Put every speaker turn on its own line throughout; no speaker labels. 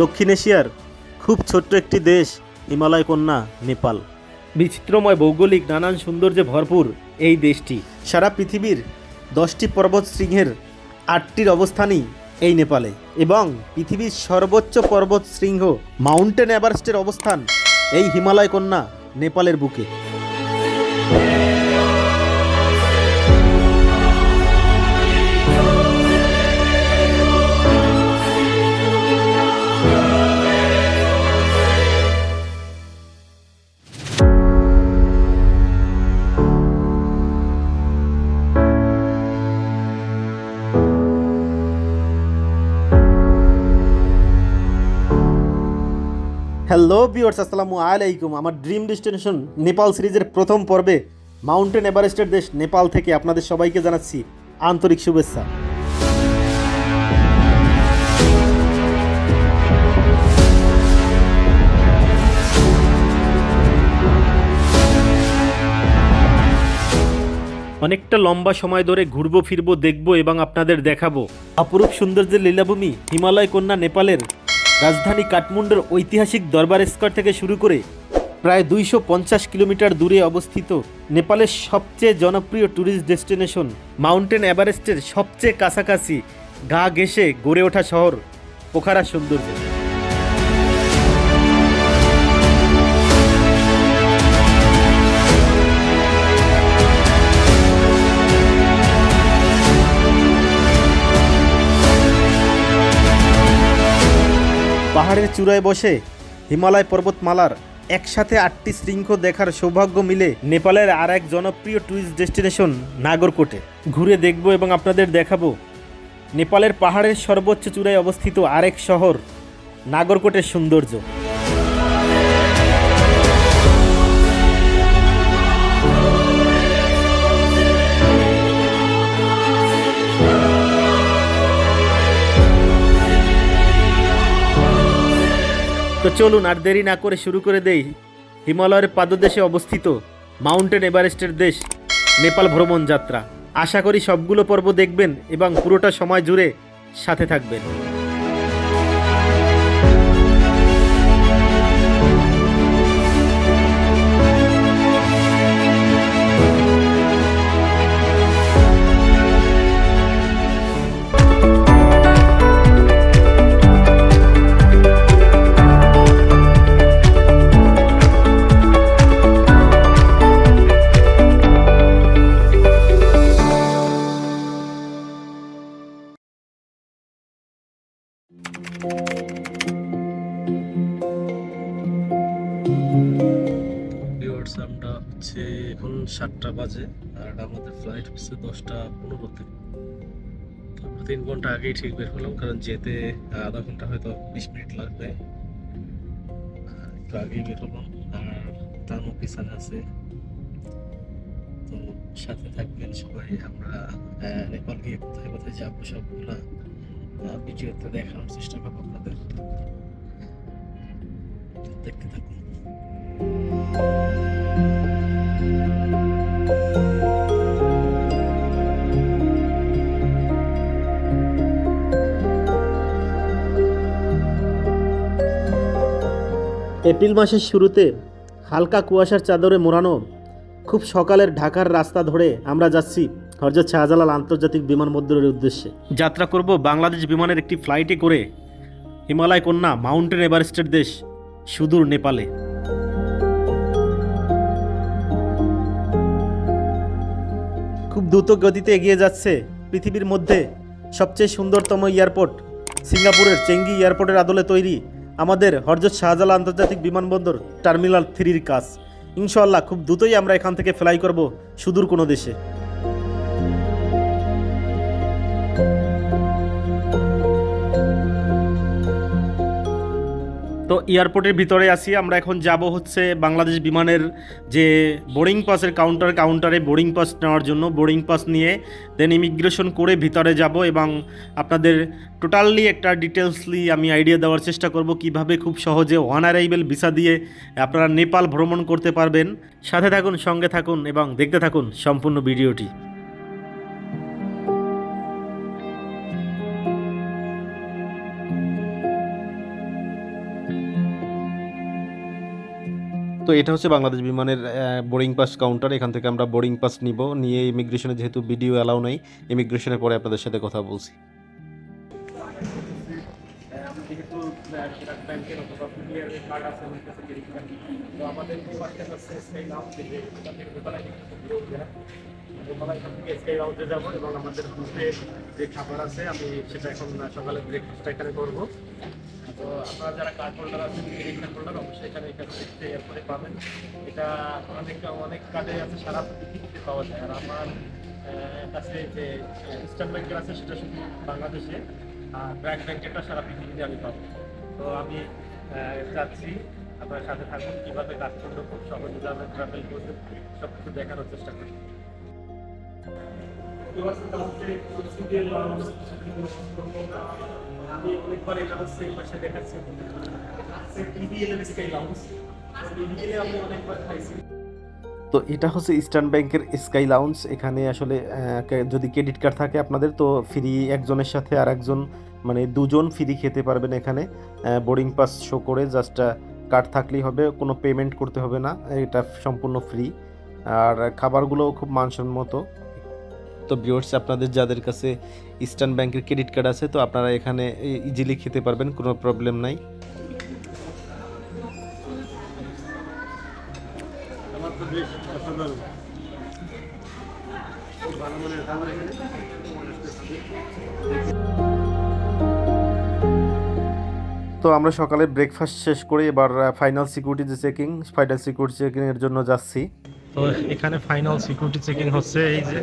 দক্ষিণ এশিয়ার খুব ছোট্ট একটি দেশ হিমালয় কন্যা নেপাল। বিচিত্রময় ভৌগোলিক নানান সৌন্দর্যে ভরপুর এই দেশটি। সারা পৃথিবীর দশটি পর্বত শৃঙ্গের আটটির অবস্থানই এই নেপালে এবং পৃথিবীর সর্বোচ্চ পর্বত শৃঙ্গ মাউন্টেন এভারেস্টের অবস্থান এই হিমালয় কন্যা নেপালের বুকে। হ্যালো ভিউয়ার্স আসসালামু আলাইকুম। আমার ড্রিম ডেস্টিনেশন নেপাল সিরিজের প্রথম পর্বে মাউন্টেন এভারেস্টের দেশ নেপাল থেকে আপনাদের সবাইকে জানাচ্ছি আন্তরিক শুভেচ্ছা। অনেকটা লম্বা সময় ধরে ঘুরবো ফিরবো দেখব এবং আপনাদের দেখাবো। অপরূপ সৌন্দর্যের লীলাভূমি হিমালয় কন্যা নেপালের রাজধানী কাঠমান্ডুর ঐতিহাসিক দরবার স্কোয়ার থেকে শুরু করে প্রায় দুইশো পঞ্চাশ কিলোমিটার দূরে অবস্থিত নেপালের সবচেয়ে জনপ্রিয় ট্যুরিস্ট ডেস্টিনেশন মাউন্টেন এভারেস্টের সবচেয়ে কাছাকাছি গা ঘেঁষে গড়ে ওঠা শহর পোখারা সৌন্দর্য। পাহাড়ের চূড়ায় বসে হিমালয় পর্বতমালার একসাথে আটটি শৃঙ্খ দেখার সৌভাগ্য মিলে নেপালের আর এক জনপ্রিয় ট্যুরিস্ট ডেস্টিনেশন নাগরকোটে। ঘুরে দেখব এবং আপনাদের দেখাবো নেপালের পাহাড়ের সর্বোচ্চ চূড়ায় অবস্থিত আরেক শহর, নাগরকোটের সৌন্দর্য। তো চলুন আর দেরি না করে শুরু করে দেই। হিমালয়ের পাদদেশে অবস্থিত মাউন্টেন এভারেস্টের দেশ নেপাল ভ্রমণ যাত্রা। আশা করি সবগুলো পর্ব দেখবেন এবং পুরোটা সময় জুড়ে সাথে থাকবেন।
সাতটা বাজে আর আমাদের ফ্লাইট হচ্ছে দশটা পনেরো তো। আমরা তিন ঘণ্টা আগেই ঠিক বের হলাম, কারণ যেতে আধা ঘণ্টা হয়তো বিশ মিনিট লাগবে। একটু আগেই বের হলাম, আর তারও পিছনে আছে। তো সাথে থাকবেন সবাই, আমরা নেপাল গিয়ে কোথায় কোথায় যাব সবগুলা ভিডিওতে দেখানোর চেষ্টা করব আপনাদের। দেখতে থাকুন।
এপ্রিল মাসের শুরুতে হালকা কুয়াশার চাদরে মোড়ানো খুব সকালের ঢাকার রাস্তা ধরে আমরা যাচ্ছি হরজত শাহজালাল আন্তর্জাতিক বিমানবন্দরের উদ্দেশ্যে। যাত্রা করব বাংলাদেশ বিমানের একটি ফ্লাইটে করে হিমালয় কন্যা মাউন্টেন এভারেস্টের দেশ সুদূর নেপালে। খুব দ্রুত গতিতে এগিয়ে যাচ্ছে পৃথিবীর মধ্যে সবচেয়ে সুন্দরতম এয়ারপোর্ট সিঙ্গাপুরের চেঙ্গি এয়ারপোর্টের আদলে তৈরি আমাদের হরজত শাহজালা আন্তর্জাতিক বিমানবন্দর টার্মিনাল থ্রির কাজ। ইনশাল্লাহ খুব দ্রুতই আমরা এখান থেকে ফ্লাই করব সুদূর কোনো দেশে। তো এয়ারপোর্টের ভিতরে আসি আমরা এখন যাব হচ্ছে বাংলাদেশ বিমানের যে বোর্ডিং পাসের কাউন্টার কাউন্টারে বোর্ডিং পাস নেওয়ার জন্য। বোর্ডিং পাস নিয়ে দেন ইমিগ্রেশন করে ভিতরে যাব এবং আপনাদের টোটালি একটা ডিটেলসলি আমি আইডিয়া দেওয়ার চেষ্টা করব কীভাবে খুব সহজে ওয়ান অ্যারাইভেল ভিসা দিয়ে আপনারা নেপাল ভ্রমণ করতে পারবেন। সাথে থাকুন, সঙ্গে থাকুন এবং দেখতে থাকুন সম্পূর্ণ ভিডিওটি। তো এটা হচ্ছে বাংলাদেশ বিমানের বোর্ডিং পাস কাউন্টার এখান থেকে আমরা বোর্ডিং পাস নিব। নিয়ে ইমিগ্রেশনে যেহেতু ভিডিও অ্যালাউ নেই ইমিগ্রেশনের পরে আপনাদের সাথে কথা বলছি। আমাদের যে খাবার আছে, আমি সেটা এখন সকালে ব্রেকফাস্টটা এখানে করব। তো আপনারা যারা কার্ড হোল্ডার আছেন ক্রেডিট কার্ড অবশ্যই এখানে এখানে দেখতে এরপরে পাবেন। এটা অনেক অনেক কার্ডে আছে, সারা পৃথিবীতে পাওয়া যায়। আর আমার কাছে যে ইস্টার্ন ব্যাংকের আছে, সেটা শুধু বাংলাদেশে। আর ব্র্যাক ব্যাংকেরটা সারা পৃথিবীতে আমি পাবো। তো আমি যাচ্ছি। আপনার সাথে থাকুন, কীভাবে কাজ করলে খুব সহজে যাবেন ট্রাভেল করতে সব কিছু দেখানোর চেষ্টা করি। আমি অনেকবার এটা হচ্ছে এই পাশে দেখাচ্ছি। তো এটা হচ্ছে ইস্টার্ন ব্যাংকের স্কাই লাউন্স এখানে আসলে যদি ক্রেডিট কার্ড থাকে আপনাদের, তো ফ্রি একজনের সাথে আর একজন মানে দুজন ফ্রি খেতে পারবেন এখানে। বোর্ডিং পাস শো করে জাস্ট কার্ড থাকলেই হবে, কোনো পেমেন্ট করতে হবে না। এটা সম্পূর্ণ ফ্রি আর খাবারগুলোও খুব মানসম্মত। তো ভিউয়ার্স আপনাদের যাদের কাছে ইস্টার্ন ব্যাংকের ক্রেডিট কার্ড আছে, তো আপনারা এখানে ইজিলি খেতে পারবেন, কোনো প্রবলেম নাই। তো আমরা সকালে ব্রেকফাস্ট শেষ করে এবার final security checking final security চেকিংয়ের জন্য যাচ্ছি। তো এখানে ফাইনাল সিকিউরিটি চেকিং হচ্ছে, এই যে।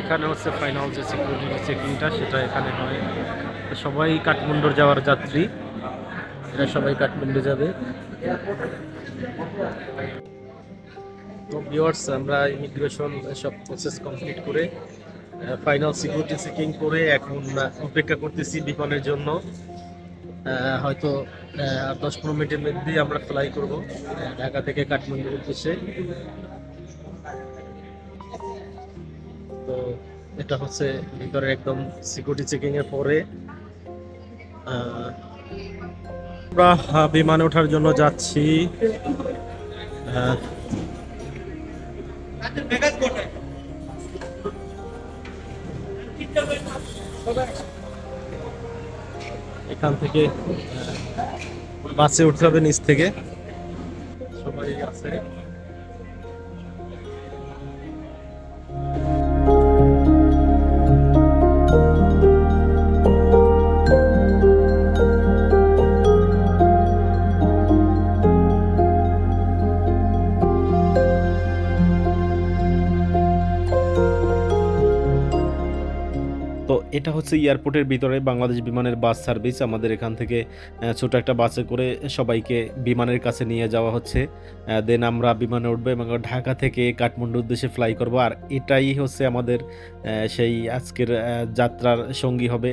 এখানে হচ্ছে ফাইনাল যে সিকিউরিটি চেকিংটা সেটা এখানে হয়। সবাই কাঠমান্ডুর যাওয়ার যাত্রী। এরা সবাই কাঠমান্ডু যাবে। তো ভিউয়ার্স আমরা ইমিগ্রেশন সব প্রসেস কমপ্লিট করে ফাইনাল সিকিউরিটি চেকিং করে এখন অপেক্ষা করতেছি বিমানের জন্য। হয়তো দশ পনেরো মিনিটের মধ্যেই আমরা ফ্লাই করব ঢাকা থেকে কাঠমান্ডুর উদ্দেশ্যে। তো এটা হচ্ছে ভিতরে একদম সিকিউরিটি চেকিং এর পরে আমরা বিমানে ওঠার জন্য যাচ্ছি। এখান থেকে বাসে উঠতে হবে নিচ থেকে। সবাই আছে। এটা হচ্ছে এয়ারপোর্টের ভিতরে বাংলাদেশ বিমানের বাস সার্ভিস। আমাদের এখান থেকে ছোট একটা বাসে করে সবাইকে বিমানের কাছে নিয়ে যাওয়া হচ্ছে। দেন আমরা বিমানে উঠবো এবং ঢাকা থেকে কাঠমান্ডু উদ্দেশ্যে ফ্লাই করব। আর এটাই হচ্ছে আমাদের সেই আজকের যাত্রার সঙ্গী হবে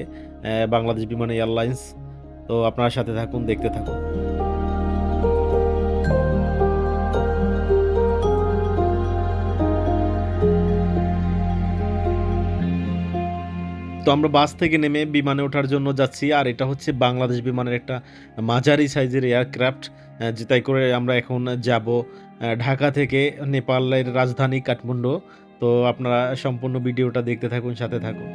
বাংলাদেশ বিমান এয়ারলাইন্স। তো আপনার সাথে থাকুন, দেখতে থাকুন। তো আমরা বাস থেকে নেমে বিমানে ওঠার জন্য যাচ্ছি, আর এটা হচ্ছে বাংলাদেশ বিমানের একটা মাঝারি সাইজের এয়ারক্রাফট যেটাই করে আমরা এখন যাব ঢাকা থেকে নেপালের রাজধানী কাঠমান্ডু। তো আপনারা সম্পূর্ণ ভিডিওটা দেখতে থাকুন, সাথে থাকুন।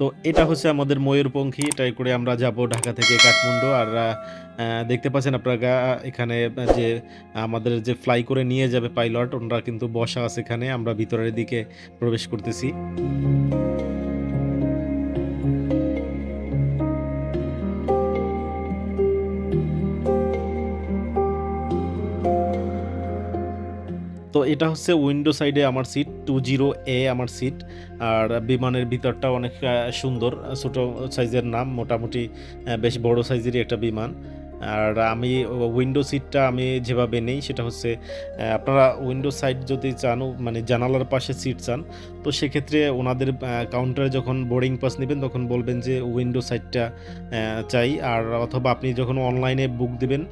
তো এটা হচ্ছে আমাদের ময়ূরপঙ্খী এটাই করে আমরা যাব ঢাকা থেকে কাঠমান্ডু। আর দেখতে পাচ্ছেন আপনারা এখানে যে আমাদের যে ফ্লাই করে নিয়ে যাবে পাইলট ওনারা কিন্তু বসা আছে এখানে। আমরা ভিতরের দিকে প্রবেশ করতেছি। এটা হচ্ছে উইন্ডো সাইডে আমার সিট টু জিরো এ আমার সিট আর বিমানের ভিতরটা অনেক সুন্দর, ছোটো সাইজের নাম, মোটামুটি বেশ বড় সাইজেরই একটা বিমান। আর আমি উইন্ডো সিটটা আমি যেভাবে নেই, সেটা হচ্ছে আপনারা উইন্ডো সাইড যদি চান মানে জানালার পাশে সিট চান, তো সেক্ষেত্রে ওনাদের কাউন্টারে যখন বোর্ডিং পাস নেবেন, তখন বলবেন যে উইন্ডো সাইডটা চাই। আর অথবা আপনি যখন অনলাইনে বুক দেবেন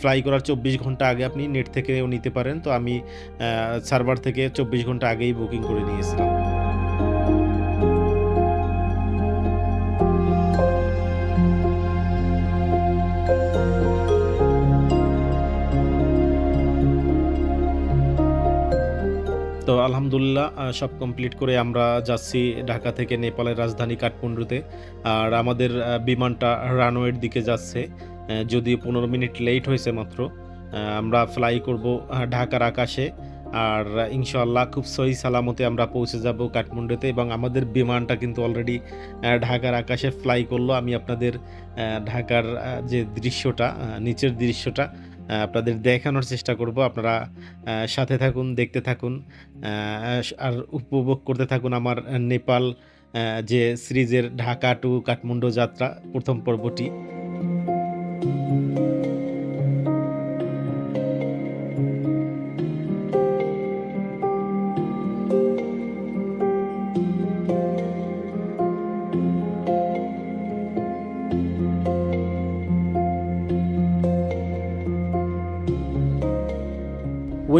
ফ্লাই করার চব্বিশ ঘণ্টা আগে আপনি নেট থেকেও নিতে পারেন। তো আমি সার্ভার থেকে চব্বিশ ঘণ্টা আগেই বুকিং করে নিয়েছিলাম। আলহামদুলিল্লাহ সব কমপ্লিট করে আমরা যাচ্ছি ঢাকা থেকে নেপালের রাজধানী কাঠমান্ডুতে। আর আমাদের বিমানটা রানওয়ের দিকে যাচ্ছে যদিও পনেরো মিনিট লেট হয়েছে মাত্র। আমরা ফ্লাই করব ঢাকার আকাশে। আর ইনশাআল্লাহ খুব সহি সালামতে আমরা পৌঁছে যাব কাঠমান্ডুতে এবং আমাদের বিমানটা কিন্তু অলরেডি ঢাকার আকাশে ফ্লাই করল। আমি আপনাদের ঢাকার যে দৃশ্যটা নিচের দৃশ্যটা আপনাদের দেখানোর চেষ্টা করব। আপনারা সাথে থাকুন, দেখতে থাকুন আর উপভোগ করতে থাকুন আমার নেপাল যে সিরিজের ঢাকা টু কাঠমান্ডু যাত্রা প্রথম পর্বটি।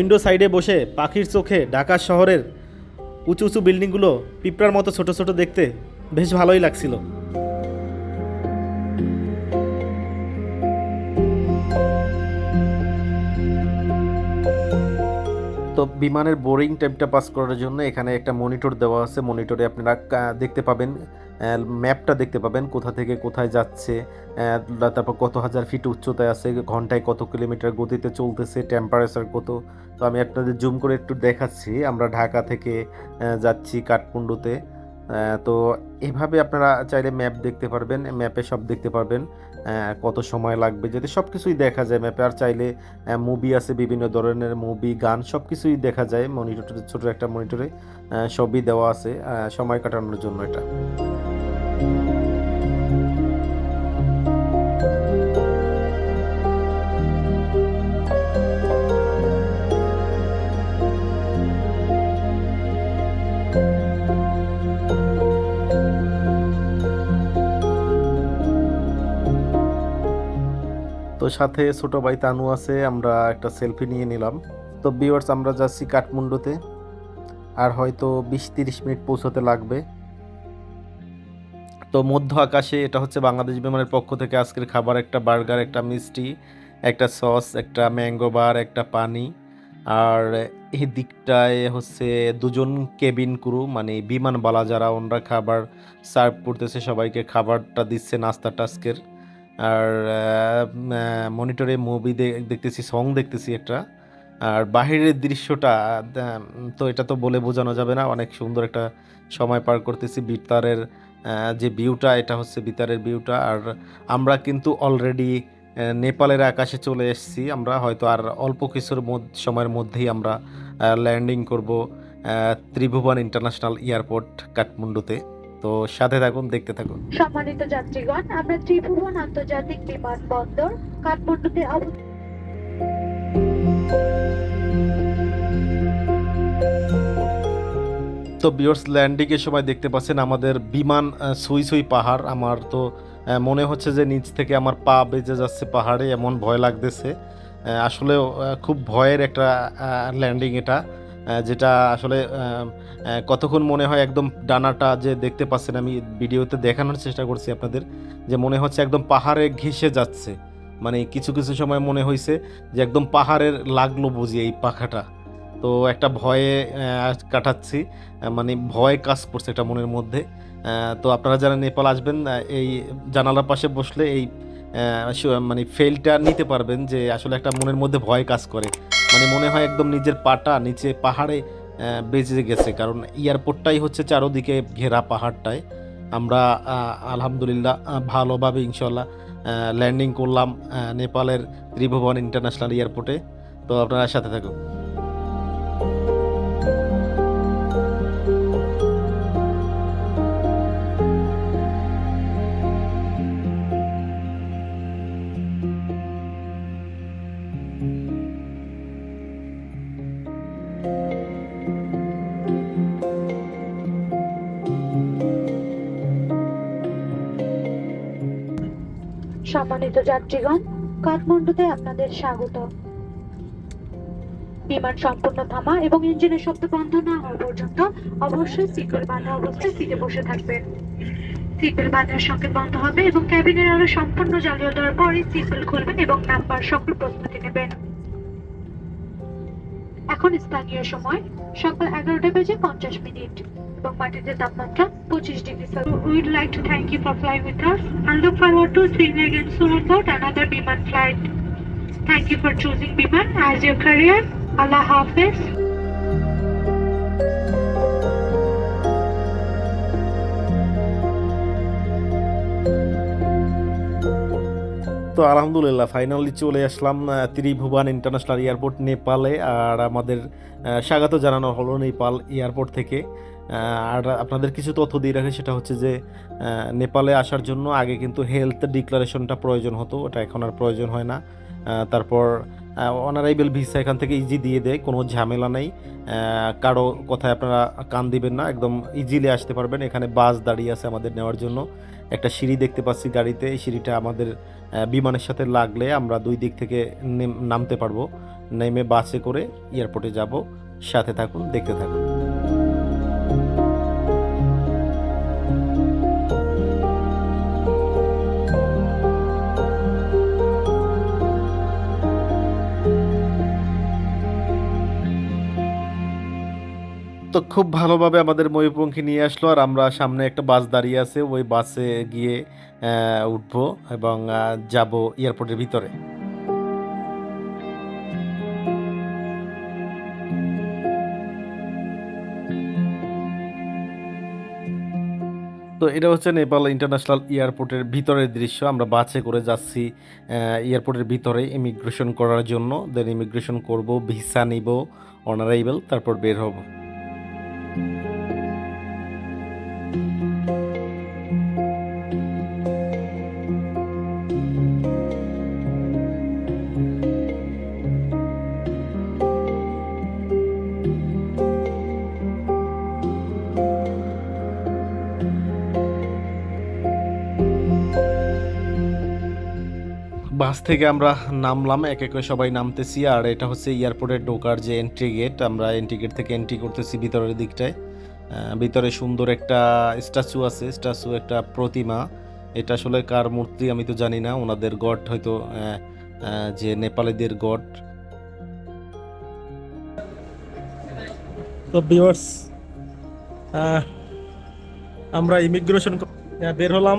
উইন্ডো সাইডে বসে পাখির চোখে ঢাকা শহরের উঁচু উঁচু বিল্ডিংগুলো পিঁপড়ার মতো ছোট ছোট দেখতে বেশ ভালোই লাগছিল। তো বিমানের বোরিং টাইমটা পাস করার জন্য এখানে একটা মনিটর দেওয়া আছে। মনিটরে আপনারা দেখতে পাবেন ম্যাপটা দেখতে পাবেন, কোথা থেকে কোথায় যাচ্ছে তারপর কত হাজার ফিট উচ্চতায় আছে, ঘন্টায় কত কিলোমিটার গতিতে চলতেছে টেম্পারেচার কত। তো আমি আপনাদের জুম করে একটু দেখাচ্ছি, আমরা ঢাকা থেকে যাচ্ছি কাঠমান্ডুতে। তো এভাবে আপনারা চাইলে ম্যাপ দেখতে পারবেন ম্যাপে সব দেখতে পারবেন কত সময় লাগবে। যদি সব কিছুই দেখা যায় ম্যাপে আর চাইলে মুভি আছে বিভিন্ন ধরনের মুভি গান, সব কিছুই দেখা যায় মনিটরে ছোটো একটা মনিটরে সবই দেওয়া আছে সময় কাটানোর জন্য এটা। তো সাথে ছোট ভাই তানু আছে, আমরা একটা সেলফি নিয়ে নিলাম। তো বিওয়ার্স আমরা যাচ্ছি কাঠমান্ডুতে। আর হয়তো বিশ তিরিশ মিনিট পৌঁছতে লাগবে। তো মধ্য আকাশে, এটা হচ্ছে বাংলাদেশ বিমানের পক্ষ থেকে আজকের খাবার, একটা বার্গার, একটা মিষ্টি, একটা সস, একটা ম্যাঙ্গো বার, একটা পানি। আর এই দিকটায় হচ্ছে দুজন কেবিন ক্রু মানে বিমানবালা যারা, ওনারা খাবার সার্ভ করতেছে, সবাইকে খাবারটা দিচ্ছে, নাস্তাটা আজকের। আর মনিটরে মুভি দেখতেছি সং দেখতেছি একটা। আর বাহিরের দৃশ্যটা তো এটা তো বলে বোঝানো যাবে না। অনেক সুন্দর একটা সময় পার করতেছি। বিতারের যে ভিউটা এটা হচ্ছে বিতারের ভিউটা আর আমরা কিন্তু অলরেডি নেপালের আকাশে চলে এসেছি। আমরা হয়তো আর অল্প কিছুর সময়ের মধ্যেই আমরা ল্যান্ডিং করব ত্রিভুবন ইন্টারন্যাশনাল এয়ারপোর্ট কাঠমান্ডুতে। তো সাথে থাকুন দেখতে থাকুন।
সম্মানিত যাত্রীগণ আমরা ত্রিভুবন আন্তর্জাতিক বিমানবন্দর কাঠমান্ডুতে অবস্থিত
তো বিয়র্স ল্যান্ডিংয়ের সময় দেখতে পাচ্ছেন আমাদের বিমান সুই সুই পাহাড়। আমার তো মনে হচ্ছে যে নিচ থেকে আমার পা বেজে যাচ্ছে পাহাড়ে এমন ভয় লাগতেছে। আসলে খুব ভয়ের একটা ল্যান্ডিং এটা। যেটা আসলে কতক্ষণ মনে হয় একদম ডানাটা যে দেখতে পাচ্ছেন আমি ভিডিওতে দেখানোর চেষ্টা করছি আপনাদের, যে মনে হচ্ছে একদম পাহাড়ে ঘেঁষে যাচ্ছে। মানে কিছু কিছু সময় মনে হয়েছে যে একদম পাহাড়ের লাগল বুঝি এই পাখাটা। তো একটা ভয়ে কাটাচ্ছি মানে ভয় কাজ করছে একটা মনের মধ্যে। তো আপনারা যারা নেপাল আসবেন এই জানালার পাশে বসলে এই মানে ফেলটা নিতে পারবেন যে আসলে একটা মনের মধ্যে ভয় কাজ করে। মানে মনে হয় একদম নিজের পাটা নিচে পাহাড়ে বেজে গেছে। কারণ এয়ারপোর্টটাই হচ্ছে চারোদিকে ঘেরা পাহাড়টায়। আমরা আলহামদুলিল্লাহ ভালোভাবে ইনশাল্লাহ ল্যান্ডিং করলাম নেপালের ত্রিভুবন ইন্টারন্যাশনাল এয়ারপোর্টে। তো আপনারা সাথে থাকুন।
সম্মানিত যাত্রীগণ, কাঠমান্ডুতে আপনাদের স্বাগত। বিমান সম্পূর্ণ থামা এবং ইঞ্জিনের শব্দ বন্ধ না হওয়া পর্যন্ত অবশ্যই সিটবেল্ট বাঁধা অবস্থায় সিটে বসে থাকবেন। সিটবেল্ট বাঁধার সঙ্গে বন্ধ হবে এবং ক্যাবিনের আলো সম্পূর্ণ জ্বালিয়ে দেওয়ার পরই সিটবেল্ট খুলবেন এবং নাম্বার সকল প্রস্তুতি নেবেন। এখন স্থানীয় সময়, সকাল এগারোটা বেজে পঞ্চাশ minute. এবং মাটিতে তাপমাত্রা পঁচিশ degree we'd like to thank you for flying with us and look forward to seeing you again soon on board another Biman flight. Thank you for choosing Biman as your career. Allah Hafiz.
তো আলহামদুলিল্লাহ finally চলে আসলাম Tribhuvan international airport নেপালে। আর আমাদের স্বাগত জানানো হলো Nepal airport থেকে। আর আপনাদের কিছু তথ্য দিয়ে রাখে, সেটা হচ্ছে যে নেপালে আসার জন্য আগে কিন্তু হেলথ ডিক্লারেশনটা প্রয়োজন হতো, ওটা এখন আর প্রয়োজন হয় না। তারপর অনারাইবেল ভিসা এখান থেকে ইজি দিয়ে দেয়, কোনো ঝামেলা নেই। কারও কথায় আপনারা কান দিবেন না, একদম ইজিলি আসতে পারবেন। এখানে বাস দাঁড়িয়ে আছে আমাদের নেওয়ার জন্য। একটা সিঁড়ি দেখতে পাচ্ছি গাড়িতে, এই সিঁড়িটা আমাদের বিমানের সাথে লাগলে আমরা দুই দিক থেকে নেম- নামতে পারব। নেমে বাসে করে এয়ারপোর্টে যাব। সাথে থাকুন, দেখতে থাকুন। তো খুব ভালোভাবে আমাদের ময়ূরপঙ্খী নিয়ে আসলো, আর আমরা সামনে একটা বাস দাঁড়িয়ে আছে, ওই বাসে গিয়ে উঠবো এবং যাব এয়ারপোর্টের ভিতরে। তো এটা হচ্ছে নেপাল ইন্টারন্যাশনাল এয়ারপোর্টের ভিতরের দৃশ্য। আমরা বাসে করে যাচ্ছি এয়ারপোর্টের ভিতরে ইমিগ্রেশন করার জন্য। দেন ইমিগ্রেশন করব, ভিসা নিব, অনারাইবেল, তারপর বের হব। Thank you. বাস থেকে আমরা নামলাম, এক এক সবাই নামতেছি। আর এটা হচ্ছে এয়ারপোর্টের ঢোকার যে এন্ট্রি গেট আমরা এন্ট্রি গেট থেকে এন্ট্রি করতেছি ভিতরের দিকটায়। ভিতরে সুন্দর একটা স্ট্যাচু আছে স্ট্যাচু একটা প্রতিমা। এটা আসলে কার মূর্তি আমি তো জানি না, ওনাদের গড হয়তো যে নেপালিদের গড।
আমরা ইমিগ্রেশন বের হলাম।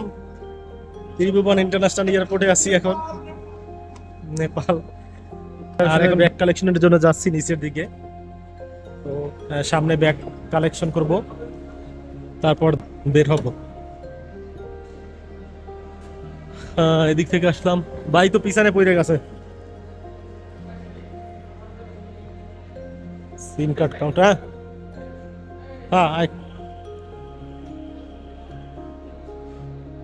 ত্রিভুবন ইন্টারন্যাশনাল এয়ারপোর্টে আছি এখন। নেপাল। আর এখন ব্যাগ কালেকশনের জন্য যাচ্ছি নিচের দিকে। তো সামনে ব্যাগ কালেকশন করব। তারপর বের হব। আহ, এদিক থেকে আসলাম। ভাই তো পিছনে পড়ে গেছে। সিম কার্ড কাউন্ট হ্যাঁ? হ্যাঁ আয়।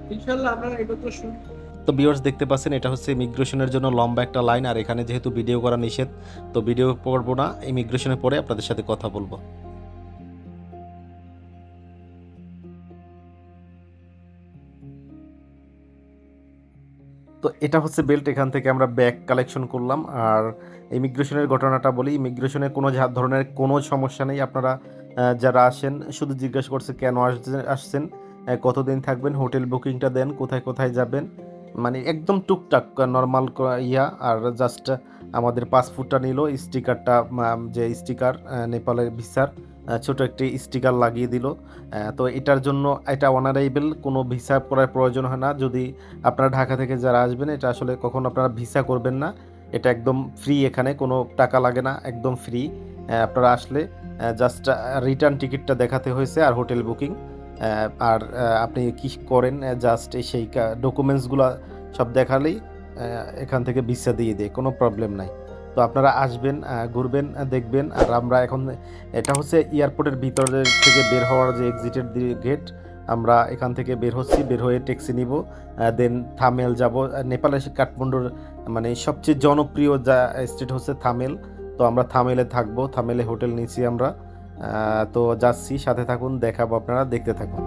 তো ভিউয়ার্স দেখতে পাচ্ছেন, এটা হচ্ছে ইমিগ্রেশনের জন্য লম্বা একটা লাইন আর এখানে যেহেতু ভিডিও করা নিষেধ, তো ভিডিও করব না ইমিগ্রেশনের পরে আপনাদের সাথে কথা বলব। তো এটা হচ্ছে বেল্ট এখান থেকে আমরা ব্যাগ কালেকশন করলাম, আর ইমিগ্রেশনের ঘটনাটা বলি ইমিগ্রেশনে কোনো ধরনের কোনো সমস্যা নেই, আপনারা যারা আসেন, শুধু জিজ্ঞাসা করছে কেন আসছেন আসছেন কতদিন থাকবেন, হোটেল বুকিংটা দেন, কোথায় কোথায় যাবেন মানে একদম টুকটাক নর্মাল ইয়া, আর জাস্ট আমাদের পাসপোর্টটা নিল, স্টিকারটা যে স্টিকার নেপালের ভিসার ছোট একটি স্টিকার লাগিয়ে দিল। তো এটার জন্য এটা অনারাইবেল কোনো ভিসা করার প্রয়োজন হয় না। যদি আপনারা ঢাকা থেকে যারা আসবেন, এটা আসলে কখন আপনারা ভিসা করবেন না। এটা একদম ফ্রি এখানে, কোনো টাকা লাগে না, একদম ফ্রি আপনারা আসলে জাস্ট রিটার্ন টিকিটটা দেখাতে হয়েছে, আর হোটেল বুকিং আর আপনি কি করেন? জাস্ট সেই ডকুমেন্টসগুলো সব দেখালেই এখান থেকে ভিসা দিয়ে দেয়, কোনো প্রবলেম নাই। তো আপনারা আসবেন ঘুরবেন দেখবেন, আর আমরা এখন, এটা হচ্ছে এয়ারপোর্টের ভিতরে থেকে বের হওয়ার যে এক্সিটের গেট আমরা এখান থেকে বের হচ্ছি, বের হয়ে ট্যাক্সি নিব দেন থামেল যাব। নেপালের কাঠমান্ডুর মানে সবচেয়ে জনপ্রিয় যা স্টেট হচ্ছে থামেল। তো আমরা থামেলে থাকব, থামেলে হোটেল নিয়েছি আমরা। তো যাচ্ছি সাথে থাকুন দেখাবো আপনারা দেখতে থাকুন।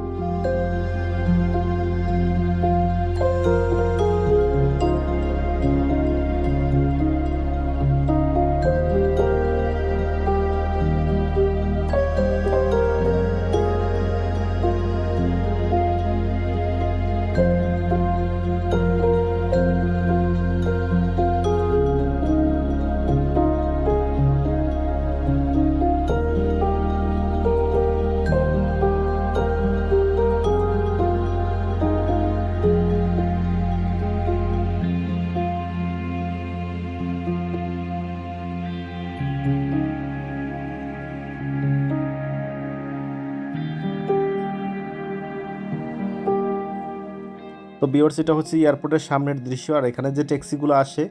বিওর্স এটা হচ্ছে এয়ারপোর্টের সামনের দৃশ্য। আর এখানে যে ট্যাক্সিগুলো আসে,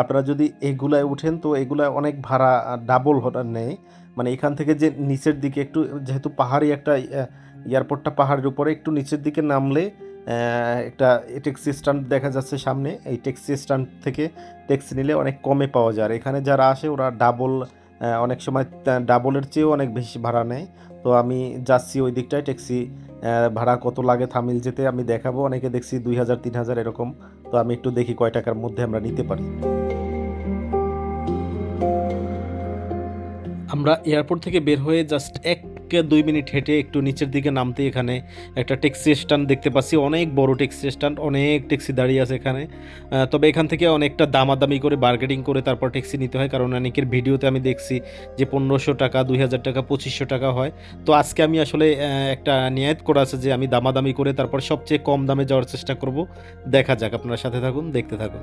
আপনারা যদি এগুলায় উঠেন, তো এগুলা অনেক ভাড়া ডাবল নেয়। মানে এখান থেকে যে নিচের দিকে একটু, যেহেতু পাহাড়ি একটা এয়ারপোর্টটা পাহাড়ের উপরে, একটু নিচের দিকে নামলে একটা ট্যাক্সি স্ট্যান্ড দেখা যাচ্ছে সামনে। এই ট্যাক্সি স্ট্যান্ড থেকে ট্যাক্সি নিলে অনেক কমে পাওয়া যায়। আর এখানে যারা আসে, ওরা ডাবল অনেক সময় ডাবলের চেয়েও অনেক বেশি ভাড়া নেয়। তো আমি যাচ্ছি ওই দিকটায়, ট্যাক্সি ভাড়া কত লাগে থামিল যেতে আমি দেখাবো। অনেকে দেখছি দুই হাজার, তিন হাজার এরকম। তো আমি একটু দেখি কয় টাকার মধ্যে আমরা নিতে পারি। আমরা এয়ারপোর্ট থেকে বের হয়ে জাস্ট এক দুই মিনিট হেঁটে একটু নিচের দিকে নামতে এখানে একটা ট্যাক্সি স্ট্যান্ড দেখতে পাচ্ছি অনেক বড় ট্যাক্সি স্ট্যান্ড অনেক ট্যাক্সি দাঁড়িয়ে আছে এখানে তবে এখান থেকে অনেকটা দামাদামি করে বার্গেটিং করে তারপর ট্যাক্সি নিতে হয় কারণ অনেকের ভিডিওতে আমি দেখছি যে পনেরোশো টাকা দুই হাজার টাকা পঁচিশশো টাকা হয় তো আজকে আমি আসলে একটা নিয়াত করা আছে যে আমি দামাদামি করে তারপর সবচেয়ে কম দামে যাওয়ার চেষ্টা করব দেখা যাক আপনারা সাথে থাকুন দেখতে থাকুন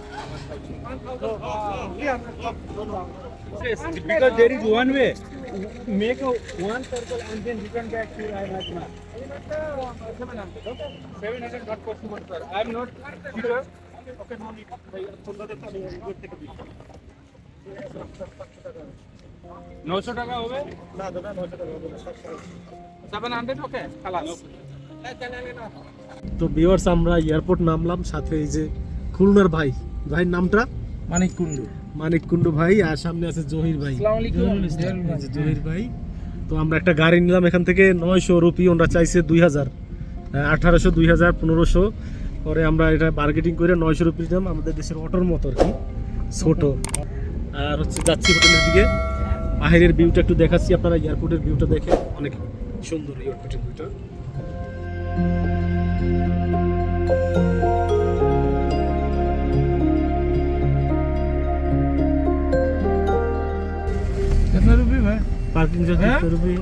Yes, because there is one way. Make a one circle and then return back to Ayatma. Seven hundred not possible, sir. I am not sure. Okay, no need. নশো টাকা হবে না দাদা নশো টাকা হবে সেভেন হান্ড্রেড ওকে খালাস
তো ভিউয়ার্স আমরা এয়ারপোর্ট নামলাম সাথে এই যে খুলনার ভাই ভাইয়ের নামটা?
মানিক কুন্ডু
মানিক কুন্ডু ভাই আর সামনে আছে জহির ভাই। জহির ভাই। তো আমরা একটা গাড়ি নিলাম এখান থেকে নয়শো রুপি ওনারা চাইছে দুই হাজার। আঠারোশো দুই হাজার পনেরোশো। পরে আমরা এটা বার্গেটিং করে নয়শো রুপি দিলাম। আমাদের দেশের অটোর মতো আর কি ছোট। আর হচ্ছে যাচ্ছি হোটেলের দিকে। বাহিরের ভিউটা একটু দেখাচ্ছি আপনারা এয়ারপোর্টের ভিউটা দেখে অনেক সুন্দর এয়ারপোর্টের ভিউটা
पार्किंग
पार्किंगचा किती
रुपये।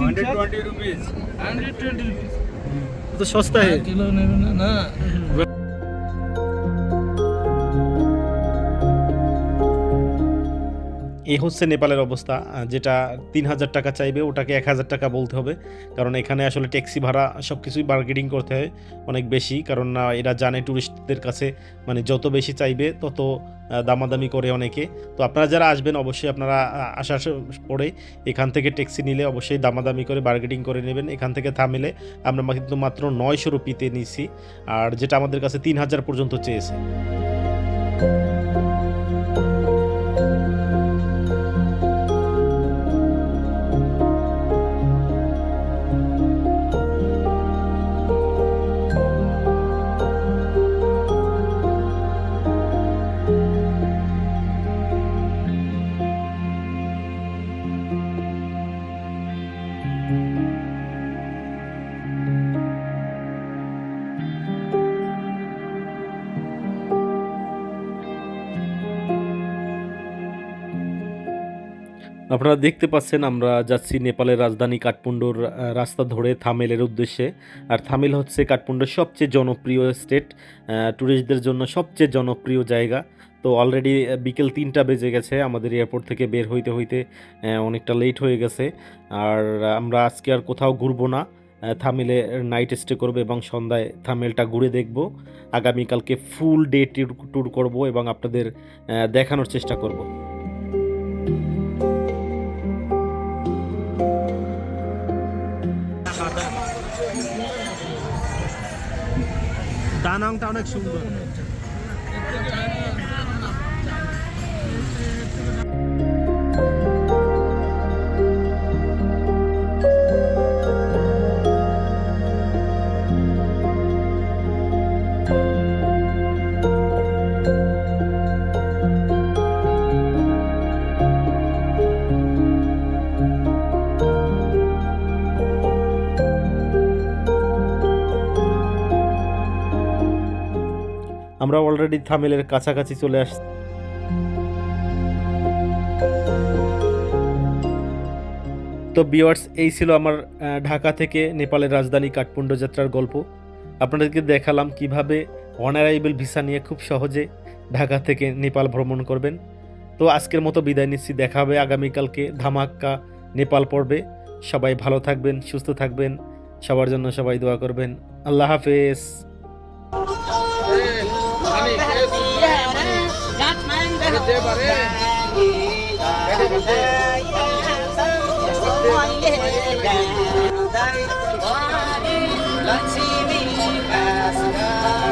Hundred
twenty rupees hundred twenty rupees तो
सस्ता है। हाँ,
किलो नहीं ना। हम्म।
এই হচ্ছে নেপালের অবস্থা যেটা তিন হাজার টাকা চাইবে ওটাকে এক হাজার টাকা বলতে হবে। কারণ এখানে আসলে ট্যাক্সি ভাড়া সব কিছুই বার্গেটিং করতে হয় অনেক বেশি। কারণ আহ, এরা জানে ট্যুরিস্টদের কাছে মানে যত বেশি চাইবে তত দামাদামি করে অনেকে। তো আপনারা যারা আসবেন অবশ্যই আপনারা আসার পরে এখান থেকে ট্যাক্সি নিলে অবশ্যই দামাদামি করে বার্গেটিং করে নেবেন। এখান থেকে থামিলে আমরা কিন্তু মাত্র নয়শো রুপিতে নিছি আর যেটা আমাদের কাছে তিন হাজার পর্যন্ত চেয়েছে। আপনারা দেখতে পাচ্ছেন, আমরা যাচ্ছি নেপালের রাজধানী কাঠমান্ডুর রাস্তা ধরে থামেলের উদ্দেশ্যে। আর থামেল হচ্ছে কাঠমান্ডুর সবচেয়ে জনপ্রিয় স্টেট ট্যুরিস্টদের জন্য সবচেয়ে জনপ্রিয় জায়গা। তো অলরেডি বিকেল তিনটা বেজে গেছে, আমাদের এয়ারপোর্ট থেকে বের হইতে হইতে অনেকটা লেট হয়ে গেছে। আর আমরা আজকে আর কোথাও ঘুরবো না থামেলে নাইট স্টে করব এবং সন্ধ্যায় থামেলটা ঘুরে দেখব। আগামীকালকে ফুল ডে ট্যুর করব এবং আপনাদের দেখানোর চেষ্টা করব। দানাংটা অনেক সুন্দর। আমরা অলরেডি থামেলের কাছাকাছি চলে আসছি। তো বিওয়ার্স এই ছিল আমার ঢাকা থেকে নেপালের রাজধানী কাঠমান্ডু যাত্রার গল্প। আপনাদেরকে দেখালাম কীভাবে অনারাইবেল ভিসা নিয়ে খুব সহজে ঢাকা থেকে নেপাল ভ্রমণ করবেন। তো আজকের মতো বিদায় নিচ্ছি। দেখা হবে আগামীকালকে ধামাক্কা নেপাল পর্বে। সবাই ভালো থাকবেন, সুস্থ থাকবেন। সবার জন্য সবাই দোয়া করবেন। আল্লাহ হাফেজ।
Let's see me pass.